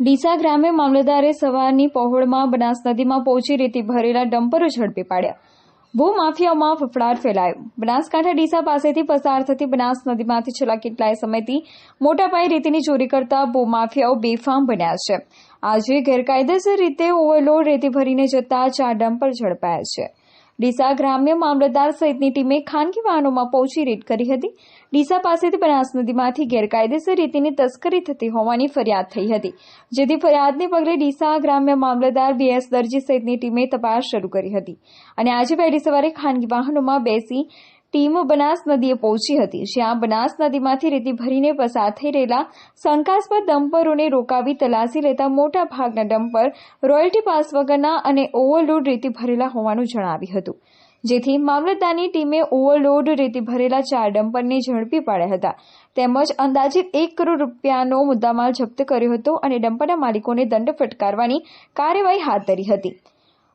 ડીસા ગ્રામે મામલતદારે સવારની પહોળમાં બનાસ નદીમાં પહોંચી રેતી ભરેલા ડમ્પરો ઝડપી પાડ્યા. ભૂમાફિયાઓમાં ફફડાટ ફેલાયો. બનાસકાંઠા ડીસા પાસેથી પસાર થતી બનાસ નદીમાંથી છેલ્લા કેટલાય સમયથી મોટા પાયે રેતીની ચોરી કરતા ભૂમાફિયાઓ બેફામ બન્યા છે. આજે ગેરકાયદેસર રીતે ઓવરલોડ રેતી ભરીને જતા ચાર ડમ્પર ઝડપાયા છે. ડીસા ગ્રામ્ય મામલતદાર સહિતની ટીમે ખાનગી વાહનોમાં પહોંચી રેડ કરી હતી. ડીસા પાસેથી બનાસ નદીમાંથી ગેરકાયદેસર રેતીની તસ્કરી થતી હોવાની ફરિયાદ થઈ હતી. જેથી ફરિયાદને પગલે ડીસા ગ્રામ્ય મામલતદાર બીએસ દરજી સહિતની ટીમે તપાસ શરૂ કરી હતી. અને આજે વહેલી સવારે ખાનગી વાહનોમાં બેસી ટીમ બનાસ નદીએ પહોંચી હતી. જ્યાં બનાસ નદીમાંથી રેતી ભરીને પસાર થઈ રહેલા શંકાસ્પદ ડમ્પરોને રોકાવી તલાશી લેતા મોટા ભાગના ડમ્પર રોયલ્ટી પાસ વગરના અને ઓવરલોડ રેતી ભરેલા હોવાનું જણાવ્યું હતું. જેથી મામલતદારની ટીમે ઓવરલોડ રેતી ભરેલા ચાર ડમ્પરને ઝડપી પાડ્યા હતા. તેમજ અંદાજિત એક કરોડ રૂપિયાનો મુદ્દામાલ જપ્ત કર્યો હતો અને ડમ્પરના માલિકોને દંડ ફટકારવાની કાર્યવાહી હાથ ધરી હતી.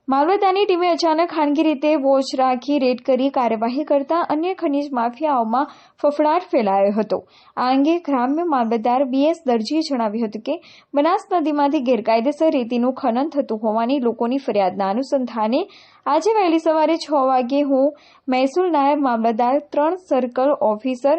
મામલતદારની ટીમે અચાનક ખાનગી રીતે વોચ રાખી, રેડ કરી કાર્યવાહી કરતા અન્ય ખનીજ માફિયાઓમાં ફફડાટ ફેલાયો હતો. આ અંગે ગ્રામ્ય મામલતદાર બીએસ દરજીએ જણાવ્યું હતું કે, બનાસ નદીમાંથી ગેરકાયદેસર રેતીનું ખનન થતું હોવાની લોકોની ફરિયાદના અનુસંધાને આજે વહેલી સવારે છ વાગ્યે હું મહેસૂલ નાયબ મામલતદાર ત્રણ સર્કલ ઓફિસર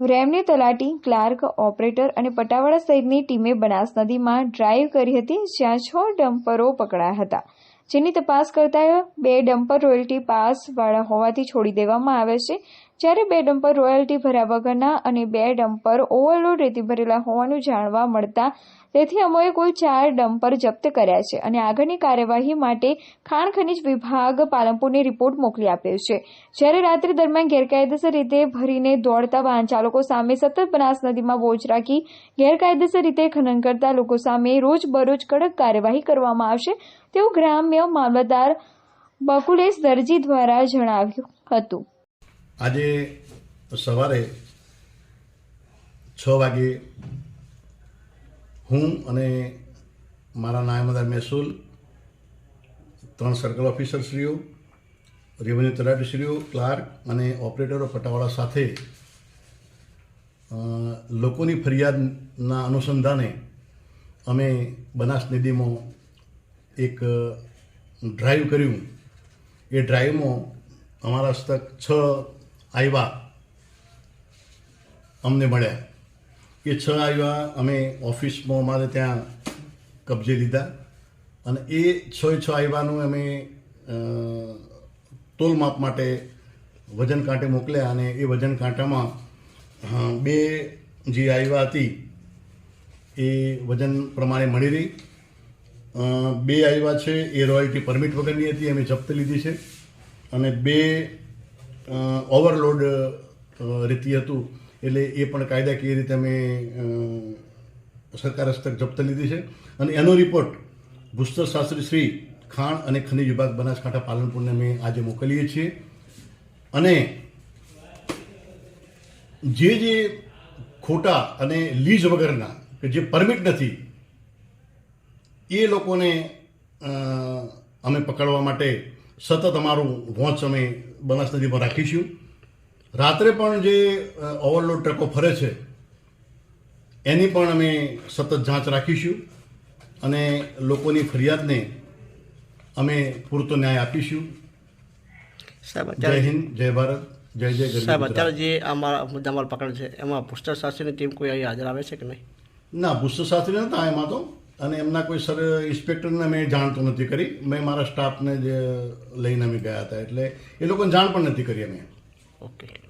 રેમની તલાટી ક્લાર્ક, ઓપરેટર અને પટાવાળા સહિતની ટીમે બનાસ નદીમાં ડ્રાઈવ કરી હતી, જ્યાં છ ડમ્પરો પકડાયા હતા. જેની તપાસ કરતા બે ડમ્પર રોયલ્ટી પાસ વાળા હોવાથી છોડી દેવામાં આવે છે. જ્યારે બે ડમ્પર રોયલ્ટી ભર્યા વગરના અને બે ડમ્પર ઓવરલોડ રેતી ભરેલા હોવાનું જાણવા મળતા તેથી અમોએ કુલ ચાર ડમ્પર જપ્ત કર્યા છે અને આગળની કાર્યવાહી માટે ખાણ ખનિજ વિભાગ પાલનપુરને રિપોર્ટ મોકલી આપ્યો છે. જ્યારે રાત્રિ દરમિયાન ગેરકાયદેસર રીતે ભરીને દોડતા વાહન ચાલકો સામે સતત બનાસ નદીમાં બોજ રાખી ગેરકાયદેસર રીતે ખનન કરતા લોકો સામે રોજબરોજ કડક કાર્યવાહી કરવામાં આવશે તેવું ગ્રામ્ય મામલતદાર બકુલેશ દરજી દ્વારા જણાવ્યું હતું. આજે સવારે છ વાગે હું અને મારા નાયમદાર મહેસૂલ ત્રણ સર્કલ ઓફિસરશ્રીઓ રેવન્યુ તલાટીશ્રીઓ ક્લાર્ક અને ઓપરેટરો પટાવાળા સાથે લોકોની ફરિયાદના અનુસંધાને અમે બનાસ નિધિમાં એક ડ્રાઈવ કર્યું. એ ડ્રાઈવમાં અમારા હસ્તક છ આવ્યા. અમને મળ્યા. એ છ આવ્યા, અમે ઓફિસમાં અમારે ત્યાં કબજે લીધા. અને એ છ છ આવ્યાનું અમે તોલ માપ માટે વજન કાંટે મોકલ્યા અને એ વજન કાંટામાં બે જે આવ્યા હતી, એ વજન પ્રમાણે મળી રહી. બે આવ્યા છે, એ રોયલ્ટી પરમિટ વગરની હતી, અમે જપ્ત લીધી છે. અને બે ઓવરલોડ રીતિ હતું. એટલે એ પણ કાયદાકીય રીતે અમે સરકાર હસ્તક જપ્ત લીધી છે. અને એનો રિપોર્ટ ભૂસ્તર શાસ્ત્રી શ્રી ખાણ અને ખનિજ વિભાગ બનાસકાંઠા પાલનપુરને અમે આજે મોકલીએ છીએ. અને જે જે ખોટા અને લીઝ વગરના કે જે પરમિટ નથી, એ લોકોને અમે પકડવા માટે સતત અમારું વોચ અમે બનાસ નદીમાં રાખીશું. રાત્રે પણ જે ઓવરલોડ ટ્રકો ફરે છે એની પણ અમે સતત જાંચ રાખીશું અને લોકોની ફરિયાદને અમે પૂરતો ન્યાય આપીશું. જય હિન્દ જય ભારત જય જય સાહેબ અત્યારે જે અમારા મુદ્દામાલ પકડ છે એમાં ભૂસ્તર શાસ્ત્રીની ટીમ કોઈ અહીં હાજર આવે છે કે નહીં? ના ભૂસ્તર શાસ્ત્રી નતા એમાં તો. અને એમના કોઈ સર, ઇન્સ્પેક્ટરને મેં જાણ તો નથી કરી. મેં મારા સ્ટાફને જ લઈને અમે ગયા હતા, એટલે એ લોકોને જાણ પણ નથી કરી અમે. ઓકે.